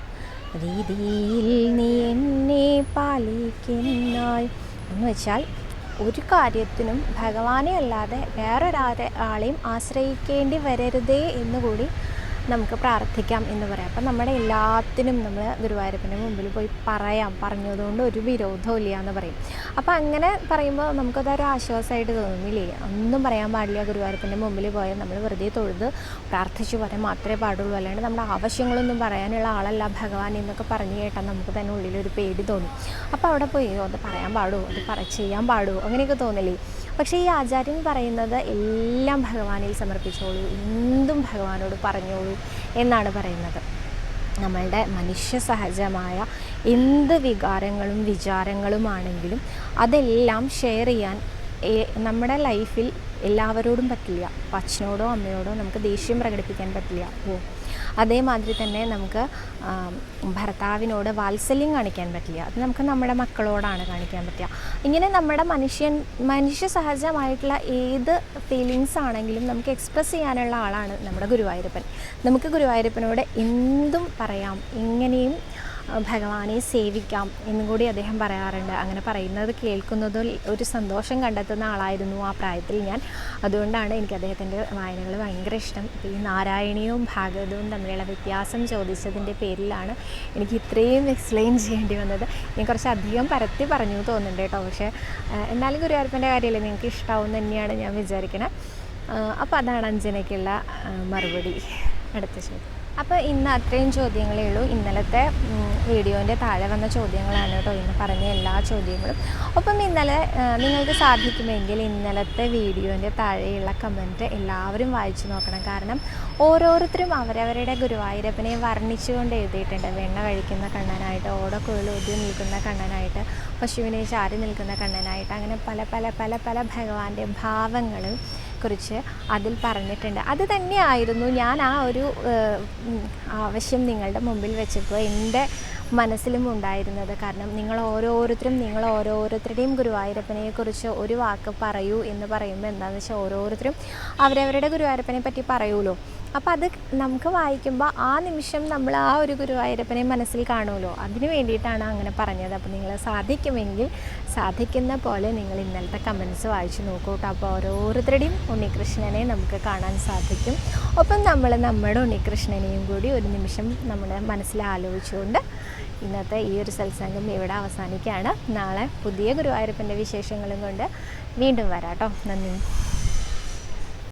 S1: രീതിയിൽ നീ എന്നെ പാലിക്കുന്നായി. എന്ന് വെച്ചാൽ ഒരു കാര്യത്തിനും ഭഗവാനെ അല്ലാതെ വേറൊരാരെ ആളെയും ആശ്രയിക്കേണ്ടി വരരുതേ എന്നുകൂടി നമുക്ക് പ്രാർത്ഥിക്കാം എന്ന് പറയാം. അപ്പം നമ്മുടെ എല്ലാത്തിനും നമ്മൾ ഗുരുവായൂരപ്പന്റെ മുമ്പിൽ പോയി പറയാം. പറഞ്ഞതുകൊണ്ട് ഒരു വിരോധവും ഇല്ല എന്ന് പറയും. അപ്പോൾ അങ്ങനെ പറയുമ്പോൾ നമുക്കതൊരു ആശ്വാസമായിട്ട് തോന്നുന്നില്ലേ? ഒന്നും പറയാൻ പാടില്ല. ഗുരുവായൂരപ്പന്റെ മുമ്പിൽ പോയാൽ നമ്മൾ വെറുതെ തൊഴുത് പ്രാർത്ഥിച്ചു പറയാൻ മാത്രമേ പാടുള്ളൂ. അല്ലാണ്ട് നമ്മുടെ ആവശ്യങ്ങളൊന്നും പറയാനുള്ള ആളല്ല ഭഗവാൻ എന്നൊക്കെ പറഞ്ഞു കേട്ടാൽ നമുക്ക് തന്നെ ഉള്ളിലൊരു പേടി തോന്നും. അപ്പോൾ അവിടെ പോയി "ഓ, അത് പറയാൻ പാടുമോ അത് പറ ചെയ്യാൻ പാടുമോ അങ്ങനെയൊക്കെ തോന്നില്ലേ? പക്ഷേ ഈ ആചാര്യൻ പറയുന്നത് എല്ലാം ഭഗവാനിൽ സമർപ്പിച്ചോളൂ. എന്തും ഭഗവാനോട് പറഞ്ഞോളൂ. എന്നാണ് പറയുന്നത്. നമ്മളുടെ മനുഷ്യ സഹജമായ എന്ത് വികാരങ്ങളും വിചാരങ്ങളുമാണെങ്കിലും അതെല്ലാം ഷെയർ ചെയ്യാൻ നമ്മുടെ ലൈഫിൽ എല്ലാവരോടും പറ്റില്ല. അച്ഛനോടോ അമ്മയോടോ നമുക്ക് ദേഷ്യം പ്രകടിപ്പിക്കാൻ പറ്റില്ല. ഓ അതേമാതിരി തന്നെ നമുക്ക് ഭർത്താവിനോട് വാത്സല്യം കാണിക്കാൻ പറ്റില്ല. അത് നമുക്ക് നമ്മുടെ മക്കളോടാണ് കാണിക്കാൻ പറ്റുക. ഇങ്ങനെ നമ്മുടെ മനുഷ്യൻ മനുഷ്യ സഹജമായിട്ടുള്ള ഏത് ഫീലിങ്സ് ആണെങ്കിലും നമുക്ക് എക്സ്പ്രസ് ചെയ്യാനുള്ള ആളാണ് നമ്മുടെ ഗുരുവായൂരപ്പൻ. നമുക്ക് ഗുരുവായൂരപ്പനോട് എന്തും പറയാം എങ്ങനെയും ഭഗവാനെ സേവിക്കാം എന്നും കൂടി അദ്ദേഹം പറയാറുണ്ട്. അങ്ങനെ പറയുന്നത് കേൾക്കുന്നതിൽ ഒരു സന്തോഷം കണ്ടെത്തുന്ന ആളായിരുന്നു ആ പ്രായത്തിൽ ഞാൻ. അതുകൊണ്ടാണ് എനിക്ക് അദ്ദേഹത്തിന്റെ വായനകൾ ഭയങ്കര ഇഷ്ടം. ഈ നാരായണീയവും ഭാഗവതവും തമ്മിലുള്ള വ്യത്യാസം ചോദിച്ചതിന്റെ പേരിലാണ് എനിക്ക് ഇത്രയും എക്സ്പ്ലെയിൻ ചെയ്യേണ്ടി വന്നത്. ഞാൻ കുറച്ച് അധികം പരത്തി പറഞ്ഞു തോന്നുന്നുണ്ട് കേട്ടോ. പക്ഷേ എന്നാലും ഗുരുവായൂരപ്പന്റെ കാര്യമല്ലേ നിങ്ങൾക്ക് ഇഷ്ടമാവും തന്നെയാണ് ഞാൻ വിചാരിക്കുന്നത് അപ്പോൾ അതാണ് അഞ്ജനയ്ക്കുള്ള മറുപടി. അടുത്ത ചോദ്യം. അപ്പോൾ ഇന്ന് അത്രയും ചോദ്യങ്ങളേ ഉള്ളൂ. ഇന്നലത്തെ വീഡിയോന്റെ താഴെ വന്ന ചോദ്യങ്ങളാണ് കേട്ടോ ഇന്ന് പറഞ്ഞ എല്ലാ ചോദ്യങ്ങളും. ഒപ്പം ഇന്നലെ നിങ്ങൾക്ക് സാധിക്കുമെങ്കിൽ ഇന്നലത്തെ വീഡിയോന്റെ താഴെയുള്ള കമന്റ് എല്ലാവരും വായിച്ചു നോക്കണം. കാരണം ഓരോരുത്തരും അവരവരുടെ ഗുരുവായൂരപ്പനെ വർണിച്ചുകൊണ്ട് എഴുതിയിട്ടുണ്ട്. വെണ്ണ കഴിക്കുന്ന കണ്ണനായിട്ട് ഓടക്കുഴൽ ഒതു നിൽക്കുന്ന കണ്ണനായിട്ട് പശുവിനെ ചാരി നിൽക്കുന്ന കണ്ണനായിട്ട് അങ്ങനെ പല പല പല പല ഭഗവാന്റെ ഭാവങ്ങളും കുറിച്ച് അതിൽ പറഞ്ഞിട്ടുണ്ട്. അത് തന്നെയായിരുന്നു ഞാൻ ആ ഒരു ആവശ്യം നിങ്ങളുടെ മുമ്പിൽ വെച്ചപ്പോൾ എന്റെ മനസ്സിലും ഉണ്ടായിരുന്നത്. കാരണം നിങ്ങൾ ഓരോരുത്തരും നിങ്ങൾ ഓരോരുത്തരുടെയും ഗുരുവായൂരപ്പനെക്കുറിച്ച് ഒരു വാക്ക് പറയൂ എന്ന് പറയുമ്പോൾ എന്താണെന്ന് വെച്ചാൽ ഓരോരുത്തരും അവരവരുടെ ഗുരുവായൂരപ്പനെ പറ്റി പറയുമല്ലോ. അപ്പോൾ അത് നമുക്ക് വായിക്കുമ്പോൾ ആ നിമിഷം നമ്മൾ ആ ഒരു ഗുരുവായൂരപ്പനെ മനസ്സിൽ കാണുമല്ലോ. അതിന് വേണ്ടിയിട്ടാണ് അങ്ങനെ പറഞ്ഞത്. അപ്പോൾ നിങ്ങൾ സാധിക്കുമെങ്കിൽ സാധിക്കുന്ന പോലെ നിങ്ങൾ ഇന്നലത്തെ കമൻസ് വായിച്ചു നോക്കൂ കേട്ടോ. അപ്പോൾ ഓരോരുത്തരുടെയും ഉണ്ണികൃഷ്ണനെ നമുക്ക് കാണാൻ സാധിക്കും. ഒപ്പം നമ്മൾ നമ്മുടെ ഉണ്ണികൃഷ്ണനെയും കൂടി ഒരു നിമിഷം നമ്മുടെ മനസ്സിൽ ആലോചിച്ചുകൊണ്ട് ഇന്നത്തെ ഈ ഒരു സത്സംഗം ഇവിടെ അവസാനിക്കുകയാണ്. നാളെ പുതിയ ഗുരുവായൂരപ്പന്റെ വിശേഷങ്ങളും കൊണ്ട് വീണ്ടും വരാം കേട്ടോ. നന്ദി.